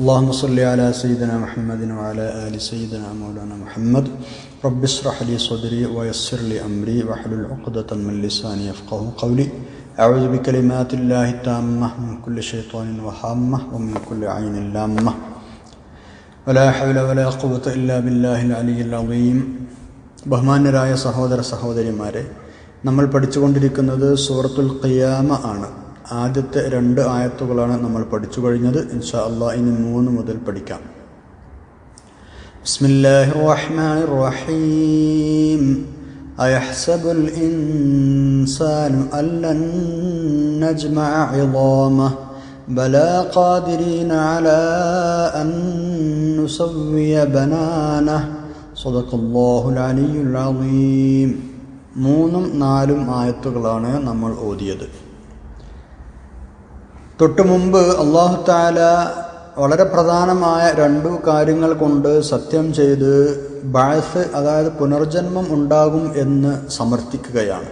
اللهم صل على سيدنا محمد وعلى آل سيدنا مولانا محمد رب اشرح لي صدري ويسر لي أمري واحلل عقدة من لساني يفقه قولي أعوذ بكلمات الله التامة من كل شيطان وهامة ومن كل عين لامة ولا حول ولا قوة إلا بالله العلي العظيم ബഹുമാന്യരായ സഹോദര സഹോദരിമാരെ നമ്മൾ പഠിച്ചുകൊണ്ടിരിക്കുന്നത് സൂറത്തുൽ ഖിയാമ ആണ് ആദ്യത്തെ രണ്ട് ആയത്തുകളാണ് നമ്മൾ പഠിച്ചു കഴിഞ്ഞത് ഇൻഷാ അള്ളാഹ് ഇനി മൂന്ന് മുതൽ പഠിക്കാം بسم الله الرحمن الرحيم أيحسب الإنسان أن لن نجمع عظامه بلى قادرين على أن نسوي بنانه صدق الله العلي العظيم മൂന്നും നാലും ആയത്തുകളാണ് നമ്മൾ ഓതിയത് തൊട്ടു മുമ്പ് അള്ളാഹു താല വളരെ പ്രധാനമായ രണ്ടു കാര്യങ്ങൾ കൊണ്ട് സത്യം ചെയ്ത് ബാഴ്സ് അതായത് പുനർജന്മം ഉണ്ടാകും എന്ന് സമർത്ഥിക്കുകയാണ്.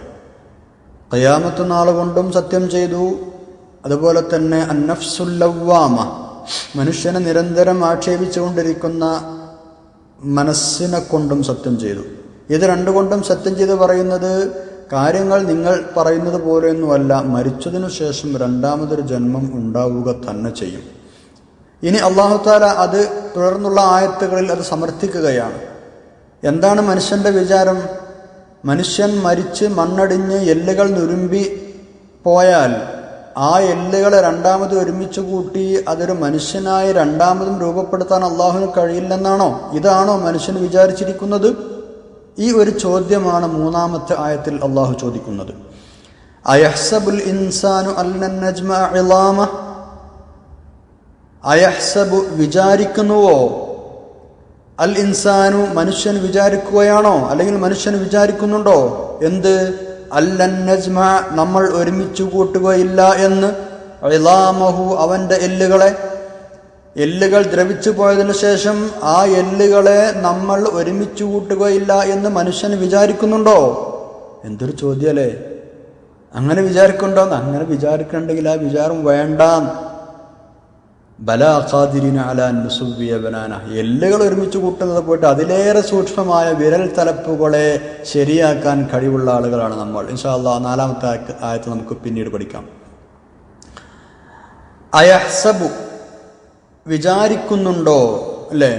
കയ്യാമത്ത് നാൾ കൊണ്ടും സത്യം ചെയ്തു. അതുപോലെ തന്നെ അന്നഫ്സുല്ലവാമ മനുഷ്യനെ നിരന്തരം ആക്ഷേപിച്ചുകൊണ്ടിരിക്കുന്ന മനസ്സിനെ കൊണ്ടും സത്യം ചെയ്തു. ഇത് രണ്ടുകൊണ്ടും സത്യം ചെയ്ത് പറയുന്നത് കാര്യങ്ങൾ നിങ്ങൾ പറയുന്നത് പോലെയൊന്നുമല്ല മരിച്ചതിനു ശേഷം രണ്ടാമതൊരു ജന്മം ഉണ്ടാവുക തന്നെ ചെയ്യും. ഇനി അള്ളാഹുത്താല അത് തുടർന്നുള്ള ആയത്തുകളിൽ അത് സമർത്ഥിക്കുകയാണ്. എന്താണ് മനുഷ്യന്റെ വിചാരം? മനുഷ്യൻ മരിച്ച് മണ്ണടിഞ്ഞ് എല്ലുകൾ നുരുമ്പി പോയാൽ ആ എല്ലുകളെ രണ്ടാമത് ഒരുമിച്ച് കൂട്ടി അതൊരു മനുഷ്യനായി രണ്ടാമതും രൂപപ്പെടുത്താൻ അള്ളാഹുവിന് കഴിയില്ലെന്നാണോ? ഇതാണോ മനുഷ്യൻ വിചാരിച്ചിരിക്കുന്നത്? ഈ ഒരു ചോദ്യമാണ് മൂന്നാമത്തെ ആയത്തിൽ അള്ളാഹു ചോദിക്കുന്നത്. അയഹ്സബുൽ ഇൻസാനു അയഹ്സബു വിചാരിക്കുന്നുവോ? അൽ ഇൻസാനു മനുഷ്യൻ വിചാരിക്കുകയാണോ? അല്ലെങ്കിൽ മനുഷ്യൻ വിചാരിക്കുന്നുണ്ടോ? എന്ത്? അല്ലൻ നജ്മ നമ്മൾ ഒരുമിച്ച് കൂട്ടുകയില്ല എന്ന് അവന്റെ എല്ലുകളെ എല്ലുകൾ ദ്രവിച്ചു പോയതിനു ശേഷം ആ എല്ലുകളെ നമ്മൾ ഒരുമിച്ച് കൂട്ടുകയില്ല എന്ന് മനുഷ്യൻ വിചാരിക്കുന്നുണ്ടോ? എന്തൊരു ചോദ്യമല്ലേ? അങ്ങനെ വിചാരിക്കുന്നുണ്ടോ അങ്ങനെ വിചാരിക്കണ്ടെങ്കിൽ ആ വിചാരം വേണ്ട. ബലാഖാദിരിന അലാൻസുബിയ ബനാന എല്ലുകൾ ഒരുമിച്ച് കൂട്ടുന്നത് പോയിട്ട് അതിലേറെ സൂക്ഷ്മമായ വിരൽ തലപ്പുകളെ ശരിയാക്കാൻ കഴിവുള്ള ആളുകളാണ് നമ്മൾ. ഇൻഷാല്ല നാലാമത്തെ ആയത്ത് നമുക്ക് പിന്നീട് പഠിക്കാം. അയഹ്സബു വിചാരിക്കുന്നുണ്ടോ? അല്ലേ?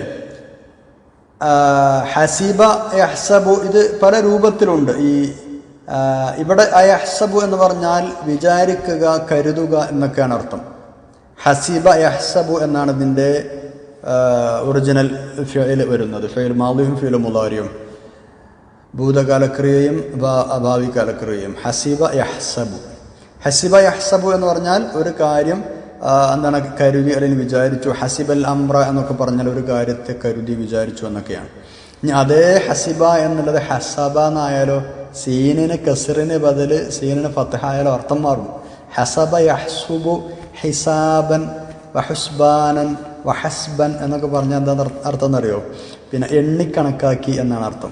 ഹസീബ യഹ്സബു ഇത് പല രൂപത്തിലുണ്ട്. ഈ ഇവിടെ അയഹ്സബു എന്ന് പറഞ്ഞാൽ വിചാരിക്കുക കരുതുക എന്നൊക്കെയാണ് അർത്ഥം. ഹസീബ യഹ്സബു എന്നാണ് ഇതിന്റെ ഒറിജിനൽ ഫെയിൽ വരുന്നത്. ഫെയിൽ മാലിയും ഫെയിൽ മുലാരിയും ഭൂതകാലക്രിയയും ഭാവി കാലക്രിയയും ഹസീബ യഹ്സബു. ഹസീബ യഹ്സബു എന്ന് പറഞ്ഞാൽ ഒരു കാര്യം എന്താണ് കരുതി അല്ലെങ്കിൽ വിചാരിച്ചു ഹസിബൽ അമ്ര എന്നൊക്കെ പറഞ്ഞാൽ ഒരു കാര്യത്തെ കരുതി വിചാരിച്ചു എന്നൊക്കെയാണ്. ഇനി അതേ ഹസിബ എന്നുള്ളത് ഹസബ എന്നായാലോ സീനിന് കസറിന് ബദൽ സീനിന് ഫത്തഹായാലോ അർത്ഥം മാറും. ഹസബ യഹ്സുബു ഹിസാബൻ വഹുസ്ബാനൻ വഹസ്ബൻ എന്നൊക്കെ പറഞ്ഞാൽ എന്താ അർത്ഥം എന്നറിയോ? പിന്നെ എണ്ണിക്കണക്കാക്കി എന്നാണ് അർത്ഥം.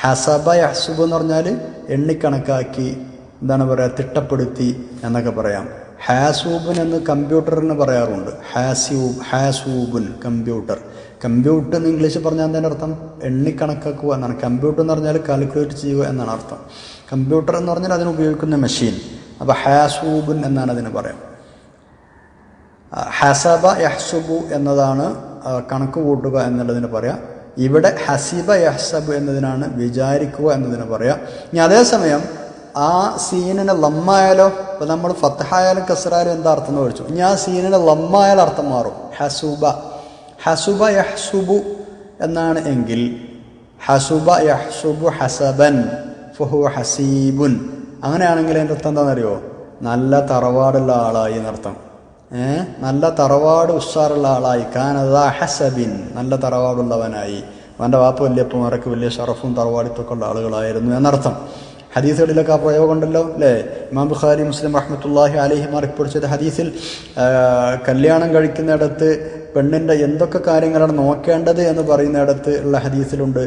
ഹസബ യഹ്സുബ് എന്ന് പറഞ്ഞാൽ എണ്ണിക്കണക്കാക്കി എന്താണ് പറയുക തിട്ടപ്പെടുത്തി എന്നൊക്കെ പറയാം. ഹാസൂബൻ എന്ന് കമ്പ്യൂട്ടറിന് പറയാറുണ്ട്. ഹാസ്യൂബ് ഹാസൂബൻ കമ്പ്യൂട്ടർ. കമ്പ്യൂട്ടർ എന്ന് ഇംഗ്ലീഷ് പറഞ്ഞാൽ എന്താണ് അർത്ഥം? എണ്ണിക്കണക്കാക്കുക എന്നാണ്. കമ്പ്യൂട്ടർ എന്ന് പറഞ്ഞാൽ കാൽക്കുലേറ്റ് ചെയ്യുക എന്നാണ് അർത്ഥം. കമ്പ്യൂട്ടർ എന്ന് പറഞ്ഞാൽ അതിന് ഉപയോഗിക്കുന്ന മെഷീൻ. അപ്പോൾ ഹാസൂബൻ എന്നാണ് അതിന് പറയാം. ഹസബ യഹ്സുബു എന്നതാണ് കണക്ക് കൂട്ടുക എന്നുള്ളതിന് പറയാം. ഇവിടെ ഹസീബ യഹ്സബ് എന്നതിനാണ് വിചാരിക്കുക എന്നതിന് പറയാം. ഇനി അതേസമയം ആ സീനിന് ലമ്മായാലോ? ഇപ്പൊ നമ്മൾ ഫത്തഹായാലും കസറായാലും എന്താ അർത്ഥം എന്ന് ഇനി ആ സീനിന് ലമ്മായാൽ അർത്ഥം മാറും. ഹസുബ. ഹസുബ യഹ്സുബു എന്നാണ് എങ്കിൽ ഹസുബ യഹ്സുബു ഹസബൻ ഫുഹു ഹസീബുൻ. അങ്ങനെയാണെങ്കിൽ എന്റെ അർത്ഥം എന്താണെന്നറിയോ? നല്ല തറവാടുള്ള ആളായി എന്നർത്ഥം ഏ? നല്ല തറവാട് ഉഷാറുള്ള ആളായി. കാനദ ഹസബിൻ. നല്ല തറവാടുള്ളവനായി. അവന്റെ വാപ്പ വലിയപ്പന്മാരൊക്കെ വലിയ ഷറഫും തറവാടിത്തൊക്കെ ഉള്ള ആളുകളായിരുന്നു എന്നർത്ഥം. ഹദീസുകളിലൊക്കെ ആ പ്രയോഗമുണ്ടല്ലോ അല്ലേ? ഇമാം ബുഖാരി മുസ്ലിം റഹ്മത്തുല്ലാഹി അലഹിമാർ ചെയ്ത ഹദീസിൽ കല്യാണം കഴിക്കുന്നിടത്ത് പെണ്ണിന്റെ എന്തൊക്കെ കാര്യങ്ങളാണ് നോക്കേണ്ടത് എന്ന് പറയുന്നിടത്ത് ഉള്ള ഹദീസിലുണ്ട്.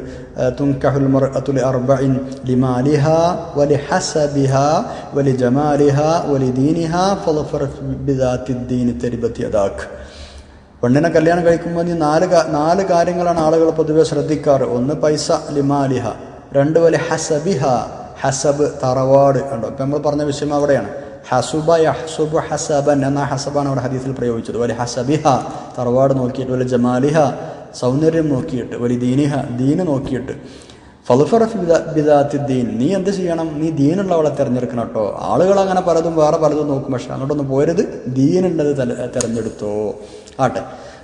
തുൻകഹുൽ മർഅത്തുൽ അർബഇൻ ലിമാലിഹ വലി ഹസബിഹ വലി ജമാലിഹ വലി ദീനിഹ ബിദാത്തിദ്ദീനി തരിബത്തി യദാക്ക് പെണ്ണിനെ കല്യാണം കഴിക്കുമ്പോൾ നീ നാല് നാല് കാര്യങ്ങളാണ് ആളുകൾ പൊതുവെ ശ്രദ്ധിക്കാറ്. ഒന്ന് പൈസ ലിമാലിഹ. രണ്ട് വലി ഹസബിഹ ഹസബ് തറവാട് കണ്ടോ? ഇപ്പം നമ്മൾ പറഞ്ഞ വിഷയം അവിടെയാണ്. ഹസുബ യഹ്സുബു ഹസബൻ എന്ന ഹസബാണ് അവിടെ ഹദീസിൽ പ്രയോഗിച്ചത്. വലി ഹസബിഹ തറവാട് നോക്കിയിട്ട് വലി ജമാലിഹ സൗന്ദര്യം നോക്കിയിട്ട് വലി ദീനിഹ ദീന് നോക്കിയിട്ട്. ഫലുഫറഫ് ബിദാത്തി ദീൻ. നീ എന്ത് ചെയ്യണം? നീ ദീനുള്ളവളെ തിരഞ്ഞെടുക്കണം കേട്ടോ. ആളുകൾ അങ്ങനെ പലതും വേറെ പലതും നോക്കും. പക്ഷെ അങ്ങോട്ടൊന്നും പോരുത്. ദീനുള്ളത് തിരഞ്ഞെടുത്തോ. ആട്ടെ.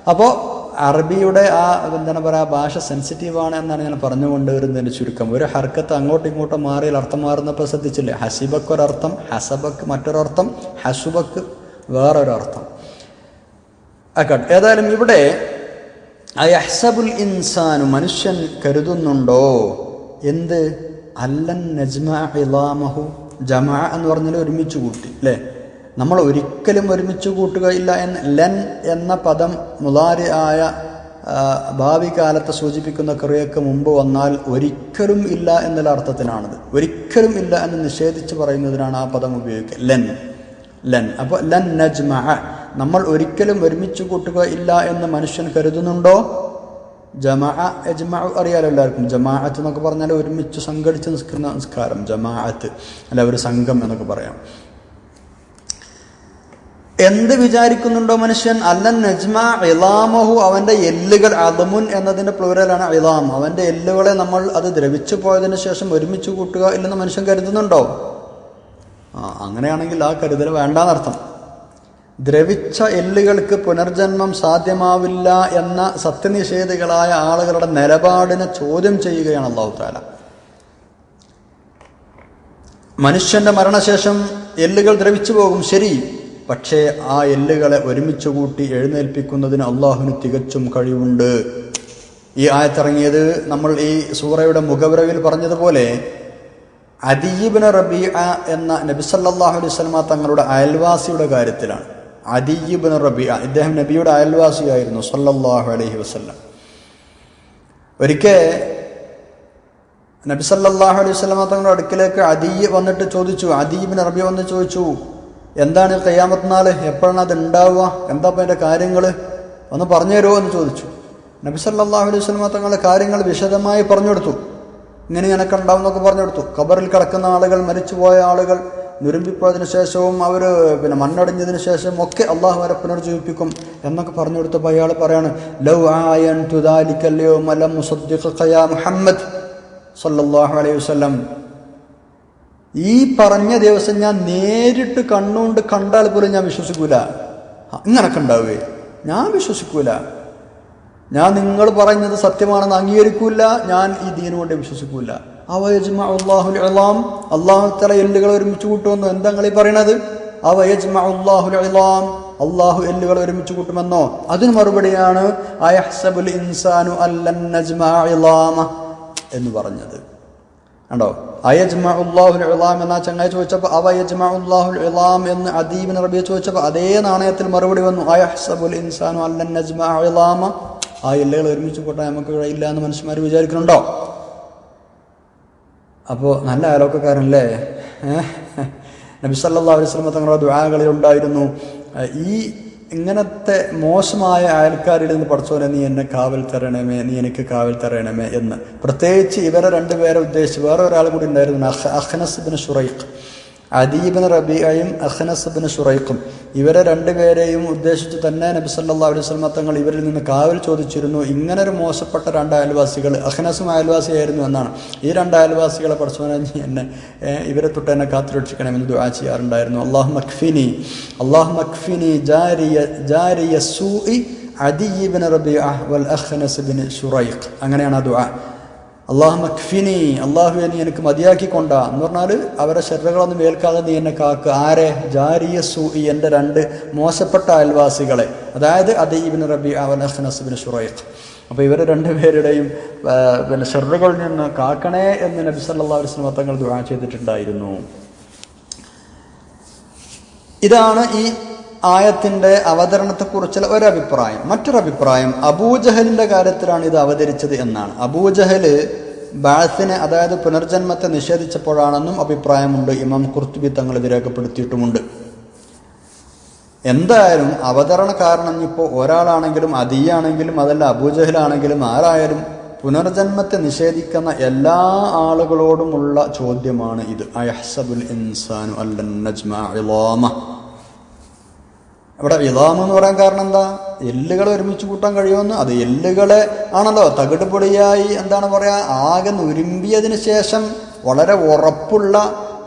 അപ്പോൾ അറബിയുടെ ആ എന്താണ് പറയുക ഭാഷ സെൻസിറ്റീവാണ് എന്നാണ് ഞാൻ പറഞ്ഞു വരുന്നതിന്റെ ചുരുക്കം. ഒരു ഹർക്കത്ത് അങ്ങോട്ടും ഇങ്ങോട്ടും മാറിയാൽ അർത്ഥം മാറുന്നപ്പോൾ ശ്രദ്ധിച്ചില്ലേ? ഹസിബക്ക് ഒരർത്ഥം ഹസബക്ക് മറ്റൊരർത്ഥം ഹസുബക്ക് വേറൊരർത്ഥം. ആക്കട്ടെ ഏതായാലും ഇവിടെ അയഹ്സബുൽ ഇൻസാനു മനുഷ്യൻ കരുതുന്നുണ്ടോ? എന്ത്? അല്ലൻ നജ്മ ഇലാമഹു ജമാ എന്ന് പറഞ്ഞാൽ ഒരുമിച്ച് കൂട്ടി അല്ലേ നമ്മൾ ഒരിക്കലും ഒരുമിച്ച് കൂട്ടുകയില്ല എന്ന് ലൻ എന്ന പദം മുതാരി ആയ ഭാവി കാലത്തെ സൂചിപ്പിക്കുന്ന ക്രിയക്ക് മുമ്പ് വന്നാൽ ഒരിക്കലും ഇല്ല എന്നുള്ള അർത്ഥത്തിനാണത് ഒരിക്കലും ഇല്ല എന്ന് നിഷേധിച്ച് പറയുന്നതിനാണ് ആ പദം ഉപയോഗിക്കുക. ലെൻ. ലൻ. അപ്പോൾ ലൻ നജ്മ. നമ്മൾ ഒരിക്കലും ഒരുമിച്ച് കൂട്ടുക ഇല്ല എന്ന് മനുഷ്യൻ കരുതുന്നുണ്ടോ? ജമാ യജ്മാ അറിയാലോ എല്ലാവർക്കും. ജമാഅത്ത് എന്നൊക്കെ പറഞ്ഞാൽ ഒരുമിച്ച് സംഘടിച്ച് നിൽക്കുന്ന നിസ്കാരം. ജമാഅത്ത്. അല്ല ഒരു സംഘം എന്നൊക്കെ പറയാം. എന്ത് വിചാരിക്കുന്നുണ്ടോ മനുഷ്യൻ? അല്ല നജ്മ ഇലാമഹു അവന്റെ എല്ലുകൾ അദമുൻ എന്നതിന്റെ പ്ലൂരലാണ് ഇലാം. അവന്റെ എല്ലുകളെ നമ്മൾ അത് ദ്രവിച്ചു പോയതിനു ശേഷം ഒരുമിച്ച് കൂട്ടുക ഇല്ലെന്ന് മനുഷ്യൻ കരുതുന്നുണ്ടോ? ആ അങ്ങനെയാണെങ്കിൽ ആ കരുതൽ വേണ്ടാന്നർത്ഥം. ദ്രവിച്ച എല്ലുകൾക്ക് പുനർജന്മം സാധ്യമാവില്ല എന്ന സത്യനിഷേധികളായ ആളുകളുടെ നിലപാടിനെ ചോദ്യം ചെയ്യുകയാണ് അള്ളാഹു താല മനുഷ്യന്റെ മരണശേഷം എല്ലുകൾ ദ്രവിച്ചു പോകും. ശരി. പക്ഷേ ആ എല്ലുകളെ ഒരുമിച്ച് കൂട്ടി എഴുന്നേൽപ്പിക്കുന്നതിന് അള്ളാഹുവിന് തികച്ചും കഴിവുണ്ട്. ഈ ആയത്തിറങ്ങിയത് നമ്മൾ ഈ സൂറയുടെ മുഖവരവിൽ പറഞ്ഞതുപോലെ അദീബിന് റബീഅ എന്ന നബിസല്ലാഹു അലൈഹി സ്വലമ തങ്ങളുടെ അയൽവാസിയുടെ കാര്യത്തിലാണ്. അദീബിന് റബീഅ ഇദ്ദേഹം നബിയുടെ അയൽവാസിയായിരുന്നു സല്ലല്ലാഹു അലൈഹി വസല്ലം. ഒരിക്കൽ നബിസല്ലാഹു അലൈഹി വസല്ലമ തങ്ങളുടെ അടുക്കിലേക്ക് അദീയ് വന്നിട്ട് ചോദിച്ചു അദീബിന് റബി വന്ന് ചോദിച്ചു എന്താണ് കയ്യാമത്ത് നാൾ എപ്പോഴാണ് അത് ഉണ്ടാവുക എന്താ അതിന്റെ കാര്യങ്ങൾ ഒന്ന് പറഞ്ഞു തരുമോ എന്ന് ചോദിച്ചു. നബി സല്ലാഹു അലൈഹി സ്വലമ തങ്ങളുടെ കാര്യങ്ങൾ വിശദമായി പറഞ്ഞു കൊടുത്തു ഇങ്ങനെ ഇങ്ങനൊക്കെ ഉണ്ടാവും എന്നൊക്കെ പറഞ്ഞു കൊടുത്തു ഖബറിൽ കിടക്കുന്ന ആളുകൾ മരിച്ചുപോയ ആളുകൾ നുരുമ്പിപ്പോയതിനു ശേഷവും അവർ പിന്നെ മണ്ണടിഞ്ഞതിന് ശേഷം ഒക്കെ അള്ളാഹു വരെ പുനർജീവിപ്പിക്കും എന്നൊക്കെ പറഞ്ഞു കൊടുത്തപ്പോൾ അയാൾ പറയാണ് ലൗ ആയൻ തുദാലിക്കല്ലയോ മലം മുഹമ്മദ് സല്ലല്ലാഹു അലൈഹി വസല്ലം. ഈ പറഞ്ഞ ദിവസം ഞാൻ നേരിട്ട് കണ്ണുകൊണ്ട് കണ്ടാൽ പോലും ഞാൻ വിശ്വസിക്കൂല. ഇങ്ങനൊക്കെ ഉണ്ടാവേ ഞാൻ വിശ്വസിക്കൂല. ഞാൻ നിങ്ങൾ പറയുന്നത് സത്യമാണെന്ന് അംഗീകരിക്കൂല. ഞാൻ ഈ ദീനു കൊണ്ട് വിശ്വസിക്കൂല. അവയജ്മാഹുൽ അലാം അള്ളാഹു എല്ലുകൾ ഒരുമിച്ച് കൂട്ടുമെന്നോ? എന്താ ഈ പറയണത് അവയജ്മാഹുൽ അലാം അള്ളാഹു എല്ലുകൾ ഒരുമിച്ച് കൂട്ടുമെന്നോ? അതിന് മറുപടിയാണ് അയഹ്സബുൽ ഇൻസാനു അല്ലൻ എന്ന് പറഞ്ഞത്. കണ്ടോ? അയജ്മാഉല്ലാഹുൽ ഇളാം എന്ന ചങ്ങായി ചോദിച്ചപ്പോൾ അവ യജ്മാഉല്ലാഹുൽ ഇളാം എന്ന് അദീബിൻ റബിയ ചോദിച്ചപ്പോൾ അതേ നാണയത്തിൽ മറുപടി വന്നു. അയഹ്സബുൽ ഇൻസാനു അല്ലൻ നജ്മ ഇളാമ. ആ എല്ലുകൾ ഒരുമിച്ച് കൂട്ടാൻ നമുക്ക് കഴിയില്ല എന്ന് മനുഷ്യന്മാർ വിചാരിക്കുന്നുണ്ടോ? അപ്പോൾ നല്ല അയലോക്കക്കാരനല്ലേ നബിസല്ലാ അലൈഹി വസല്ലം തങ്ങളുടെ ദുആകളിൽ ഉണ്ടായിരുന്നു. ഈ ഇങ്ങനത്തെ മോശമായ അയൽക്കാരിൽ നിന്ന് പഠിച്ചോനെ നീ എന്നെ കാവൽ തരണമേ നീ എനിക്ക് കാവൽ തരണമേ എന്ന്. പ്രത്യേകിച്ച് ഇവരെ രണ്ടുപേരെ ഉദ്ദേശിച്ച് വേറെ ഒരാൾ കൂടി ഉണ്ടായിരുന്നു അഹ് അഹ്നസ് ബിൻ ഷുറൈഖ് അദീബിന് റബിയയും അഹ്നസബിന് ഷുറൈഖും ഇവരെ രണ്ടുപേരെയും ഉദ്ദേശിച്ച് തന്നെ നബി സല്ലല്ലാഹു അലൈഹി വസല്ലം തങ്ങൾ ഇവരിൽ നിന്ന് കാവൽ ചോദിച്ചിരുന്നു. ഇങ്ങനെ ഒരു മോശപ്പെട്ട രണ്ട് അയൽവാസികൾ അഹ്നസും അയൽവാസിയായിരുന്നു എന്നാണ്. ഈ രണ്ട് അയൽവാസികളെ പഠിച്ചവനെ നീ എന്നെ ഇവരെ തൊട്ട് എന്നെ കാത്തുരക്ഷിക്കണമെന്ന് ദുആ ചെയ്യാറുണ്ടായിരുന്നു. അള്ളാഹു മഖ്ഫിനി അള്ളാഹു മഖ്ഫിനി ജാരിയ ജാരിയ സൂഇ അദീബിൻ റബിയ വൽ അഹ്നസ് ബിൻ ഷുറൈഖ് അങ്ങനെയാണ് ആ ദുആ. അള്ളാഹു മക്ഫിനി അള്ളാഹു നീ എനിക്ക് മതിയാക്കിക്കൊണ്ട. എന്ന് പറഞ്ഞാൽ അവരെ ശരീരങ്ങളൊന്നും ഏൽക്കാതെ നീ എന്നെ കാക്ക്. ആരെ? ജാരിയ സൂഇ എന്റെ രണ്ട് മോശപ്പെട്ട അയൽവാസികളെ. അതായത് അദീബിൻ റബി അവൻ അഹ്നസ് ബിൻ ഷുറൈഖ്. അപ്പോൾ ഇവരെ രണ്ടുപേരുടെയും പിന്നെ ഷെറുകളിൽ നിന്ന് കാക്കണേ എന്ന് നബി അലൈഹി വസല്ലം തങ്ങൾ ദുആ ചെയ്തിട്ടുണ്ടായിരുന്നു. ഇതാണ് ഈ ആയത്തിന്റെ അവതരണത്തെക്കുറിച്ചുള്ള ഒരഭിപ്രായം. മറ്റൊരഭിപ്രായം അബൂജഹലിന്റെ കാര്യത്തിലാണ് ഇത് അവതരിച്ചത് എന്നാണ്. അബൂജഹൽ ബാസിനെ അതായത് പുനർജന്മത്തെ നിഷേധിച്ചപ്പോഴാണെന്നും അഭിപ്രായമുണ്ട്. ഇമാം കുർത്തുബി തങ്ങൾ ഇത് രേഖപ്പെടുത്തിയിട്ടുമുണ്ട്. എന്തായാലും അവതരണ കാരണം ഇപ്പോൾ ഒരാളാണെങ്കിലും അതിയാണെങ്കിലും അതല്ല അബൂജഹലാണെങ്കിലും ആരായാലും പുനർജന്മത്തെ നിഷേധിക്കുന്ന എല്ലാ ആളുകളോടുമുള്ള ചോദ്യമാണ് ഇത്. അയഹ്സബുൽ ഇൻസാനു അല്ലൻ ഇവിടെ ഇളാമ എന്ന് പറയാൻ കാരണം എന്താ? എല്ലുകളെ ഒരുമിച്ച് കൂട്ടാൻ കഴിയുമെന്ന്. അത് എല്ലുകളെ ആണല്ലോ തകിടുപൊടിയായി എന്താണ് പറയുക ആകെ നുരുമ്പിയതിന് ശേഷം വളരെ ഉറപ്പുള്ള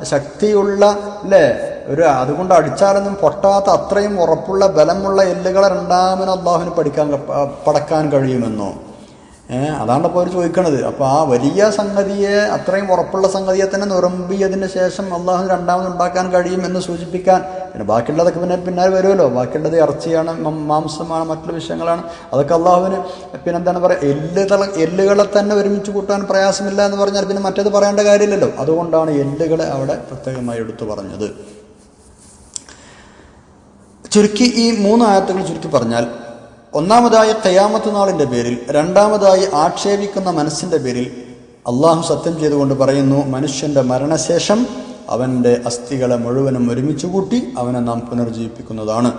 ശക്തിയുള്ള അല്ലേ? ഒരു അതുകൊണ്ട് അടിച്ചാലൊന്നും പൊട്ടാത്ത അത്രയും ഉറപ്പുള്ള ബലമുള്ള എല്ലുകളെ രണ്ടാമന് അള്ളാഹുവിന് പഠിക്കാൻ പടക്കാൻ കഴിയുമെന്നോ? അതാണ് അപ്പോൾ അവർ ചോദിക്കണത്. അപ്പോൾ ആ വലിയ സംഗതിയെ അത്രയും ഉറപ്പുള്ള സംഗതിയെ തന്നെ നുറമ്പിയതിന് ശേഷം അള്ളാഹു രണ്ടാമത് ഉണ്ടാക്കാൻ കഴിയുമെന്ന് സൂചിപ്പിക്കാൻ. പിന്നെ ബാക്കിയുള്ളതൊക്കെ പിന്നെ പിന്നാലെ വരുമല്ലോ. ബാക്കിയുള്ളത് ഇറച്ചിയാണ് മാംസമാണ് മറ്റുള്ള വിഷയങ്ങളാണ്. അതൊക്കെ അള്ളാഹുവിന് പിന്നെ എന്താണ് പറയുക എല്ല് തള എല്ലുകളെ തന്നെ ഒരുമിച്ച് കൂട്ടാൻ പ്രയാസമില്ല എന്ന് പറഞ്ഞാൽ പിന്നെ മറ്റേത് പറയേണ്ട കാര്യമില്ലല്ലോ. അതുകൊണ്ടാണ് എല്ലുകളെ അവിടെ പ്രത്യേകമായി എടുത്തു പറഞ്ഞത്. ചുരുക്കി ഈ മൂന്ന് ആയത്തുകൾ ചുരുക്കി പറഞ്ഞാൽ ഒന്നാമതായി കയ്യാമത്ത് നാളിന്റെ പേരിൽ രണ്ടാമതായി ആക്ഷേപിക്കുന്ന മനസ്സിന്റെ പേരിൽ അള്ളാഹു സത്യം ചെയ്തുകൊണ്ട് പറയുന്നു മനുഷ്യന്റെ മരണശേഷം അവന്റെ അസ്ഥികളെ മുഴുവനും ഒരുമിച്ച് കൂട്ടി അവനെ നാം പുനർജീവിപ്പിക്കുന്നതാണ്.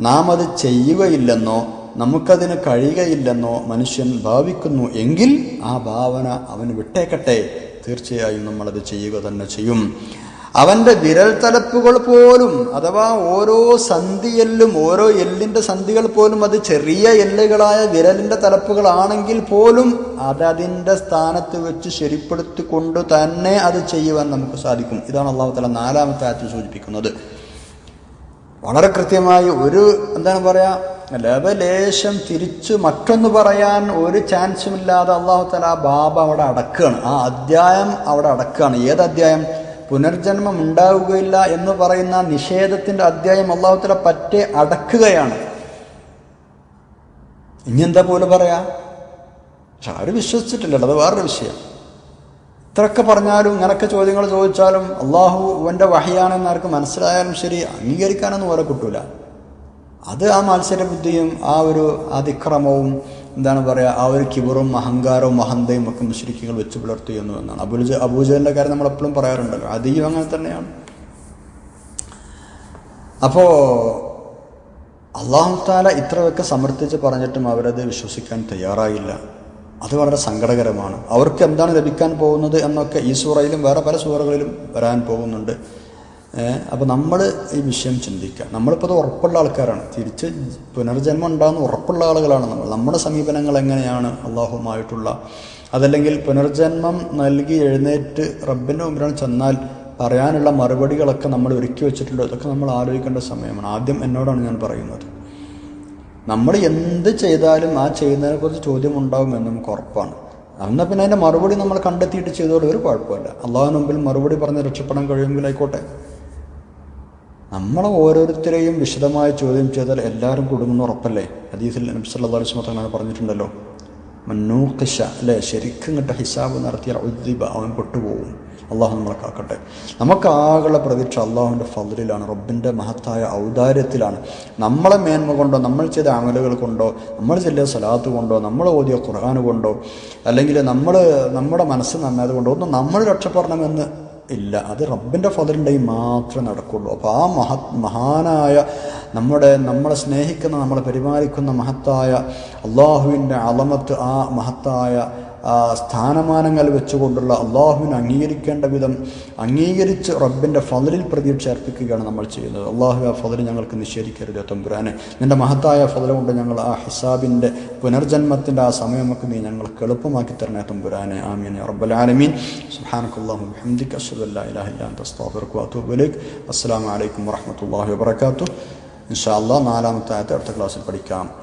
നാം അത് ചെയ്യുകയില്ലെന്നോ നമുക്കതിന് കഴിയുകയില്ലെന്നോ മനുഷ്യൻ ഭാവിക്കുന്നു എങ്കിൽ ആ ഭാവന അവന് വിട്ടേക്കട്ടെ. തീർച്ചയായും നമ്മളത് ചെയ്യുക തന്നെ ചെയ്യും. അവന്റെ വിരൽ തലപ്പുകൾ പോലും അഥവാ ഓരോ സന്ധിയെല്ലും ഓരോ എല്ലിന്റെ സന്ധികൾ പോലും അത് ചെറിയ എല്ലുകളായ വിരലിന്റെ തലപ്പുകളാണെങ്കിൽ പോലും അതതിന്റെ സ്ഥാനത്ത് വെച്ച് ശരിപ്പെടുത്തിക്കൊണ്ട് തന്നെ അത് ചെയ്യുവാൻ നമുക്ക് സാധിക്കും. ഇതാണ് അള്ളാഹു തല നാലാമത്തെ ആറ്റം സൂചിപ്പിക്കുന്നത്. വളരെ കൃത്യമായി ഒരു എന്താണ് പറയുക ലവലേശം തിരിച്ചു മറ്റൊന്ന് പറയാൻ ഒരു ചാൻസും ഇല്ലാതെ അള്ളാഹു തല ആ ബാബ അവിടെ അടക്കുകയാണ് ആ അധ്യായം അവിടെ അടക്കുകയാണ് ഏത് അധ്യായം? പുനർജന്മം ഉണ്ടാവുകയില്ല എന്ന് പറയുന്ന നിഷേധത്തിന്റെ അധ്യായം അള്ളാഹുത്തല പറ്റേ പറ്റെ അടക്കുകയാണ്. ഇനി എന്താ പോലെ പറയാ? പക്ഷെ ആരും വിശ്വസിച്ചിട്ടില്ലല്ലോ അത് വേറൊരു വിഷയം. ഇത്രയൊക്കെ പറഞ്ഞാലും ഇങ്ങനൊക്കെ ചോദ്യങ്ങൾ ചോദിച്ചാലും അള്ളാഹു അവന്റെ വഹിയാണെന്ന് ആർക്ക് മനസ്സിലായാലും ശരി അംഗീകരിക്കാനൊന്നും ഓരോ കിട്ടൂല. അത് ആ മത്സരബുദ്ധിയും ആ ഒരു അതിക്രമവും എന്താണ് പറയുക ആ ഒരു കിബറും അഹങ്കാരവും അഹന്തയും ഒക്കെ മുശ്രിക്കുകൾ വെച്ച് പുലർത്തുന്നു എന്നാണ്. അബുജ അബൂജലിന്റെ കാര്യം നമ്മൾ എപ്പോഴും പറയാറുണ്ടല്ലോ. അധികം അങ്ങനെ തന്നെയാണ്. അപ്പോൾ അള്ളാഹു താല ഇത്രയൊക്കെ സമർത്ഥിച്ച് പറഞ്ഞിട്ടും അവരത് വിശ്വസിക്കാൻ തയ്യാറായില്ല. അത് വളരെ സങ്കടകരമാണ്. അവർക്ക് എന്താണ് ലഭിക്കാൻ പോകുന്നത് എന്നൊക്കെ ഈ സൂറയിലും വേറെ പല സൂറകളിലും വരാൻ പോകുന്നുണ്ട്. അപ്പോൾ നമ്മൾ ഈ വിഷയം ചിന്തിക്കുക. നമ്മളിപ്പോൾ അത് ഉറപ്പുള്ള ആൾക്കാരാണ്. തിരിച്ച് പുനർജന്മം ഉണ്ടാകുന്ന ഉറപ്പുള്ള ആളുകളാണ് നമ്മൾ. നമ്മുടെ സമീപനങ്ങൾ എങ്ങനെയാണ് അള്ളാഹുമായിട്ടുള്ള? അതല്ലെങ്കിൽ പുനർജന്മം നൽകി എഴുന്നേറ്റ് റബ്ബിന്റെ മുമ്പിലാണ് ചെന്നാൽ പറയാനുള്ള മറുപടികളൊക്കെ നമ്മൾ ഒരുക്കി വെച്ചിട്ടുണ്ടോ? ഇതൊക്കെ നമ്മൾ ആലോചിക്കേണ്ട സമയമാണ്. ആദ്യം എന്നോടാണ് ഞാൻ പറയുന്നത്. നമ്മൾ എന്ത് ചെയ്താലും ആ ചെയ്യുന്നതിനെക്കുറിച്ച് ചോദ്യം ഉണ്ടാകുമെന്ന് നമുക്ക് ഉറപ്പാണ്. എന്നാൽ പിന്നെ അതിന്റെ മറുപടി നമ്മൾ കണ്ടെത്തിയിട്ട് ചെയ്തോളൂ. ഒരു കുഴപ്പമില്ല. അള്ളാഹു മുമ്പിൽ മറുപടി പറഞ്ഞ് രക്ഷപ്പെടാൻ കഴിയുമെങ്കിൽ ആയിക്കോട്ടെ. നമ്മളെ ഓരോരുത്തരെയും വിശദമായി ചോദ്യം ചെയ്താൽ എല്ലാവരും കുടുങ്ങുന്ന ഉറപ്പല്ലേ? ഹദീസിൽ നബി സല്ലല്ലാഹു അലൈഹി വസല്ലം പറഞ്ഞിട്ടുണ്ടല്ലോ. മന്നൂക്കിഷ അല്ലേ? ശരിക്കും കിട്ട ഹിസാബ് നടത്തിയാൽ ഉദ്ദീപ അവൻ പെട്ടുപോകും. അള്ളാഹു നമ്മളെ കാക്കട്ടെ. നമുക്കാകെയുള്ള പ്രതീക്ഷ അള്ളാഹുവിന്റെ ഫലിലാണ് റബ്ബിന്റെ മഹത്തായ ഔദാര്യത്തിലാണ്. നമ്മളെ മേന്മ കൊണ്ടോ നമ്മൾ ചെയ്ത അമലുകൾ കൊണ്ടോ നമ്മൾ ചെല്ലിയ സ്വലാത്ത് കൊണ്ടോ നമ്മൾ ഓതിയ ഖുർആൻ കൊണ്ടോ അല്ലെങ്കിൽ നമ്മൾ നമ്മുടെ മനസ്സ് നന്നായത് കൊണ്ടോ ഒന്നും നമ്മൾ രക്ഷപ്പെടണമെന്ന് ഇല്ല. അത് റബ്ബിന്റെ ഫതിലുണ്ടെങ്കിൽ മാത്രമേ നടക്കുള്ളൂ. അപ്പോൾ ആ മഹ മഹാനായ നമ്മുടെ നമ്മളെ സ്നേഹിക്കുന്ന നമ്മളെ പരിപാലിക്കുന്ന മഹത്തായ അള്ളാഹുവിന്റെ അളമത്ത് ആ മഹത്തായ സ്ഥാനമാനങ്ങൾ വെച്ചുകൊണ്ടുള്ള അള്ളാഹുവിനെ അംഗീകരിക്കേണ്ട വിധം അംഗീകരിച്ച് റബ്ബിന്റെ ഫതിലിൽ പ്രതീക്ഷ അർപ്പിക്കുകയാണ് നമ്മൾ ചെയ്യുന്നത്. അള്ളാഹു ആ ഫതിൽ ഞങ്ങൾക്ക് നിഷേധിക്കരുത്. തമ്പുരാനെ നിന്റെ മഹത്തായ ഫതിൽ കൊണ്ട് ഞങ്ങൾ ആ ഹിസാബിന്റെ പുനർജന്മത്തിന്റെ ആ സമയമൊക്കെ നീ ഞങ്ങൾക്ക് എളുപ്പമാക്കി തരണേ. തമ്പുരാനെ ആമീൻ റബ്ബൽ ആലമീൻ. സുബ്ഹാനക്കല്ലാഹു ബിഹംദിക അഷ്ഹദു അല്ലാ ഇലാഹ ഇല്ലാ അൻത അസ്തഗ്ഫിറുക വഅതൂബു അസ്സലാമു അലൈക്കും വറഹ്മത്തുള്ളാഹി വബറകാതുഹു. ഇൻഷാ അല്ലാഹ് നാലാമത്തെ ആയത്തെ അടുത്ത ക്ലാസ്സിൽ പഠിക്കാം.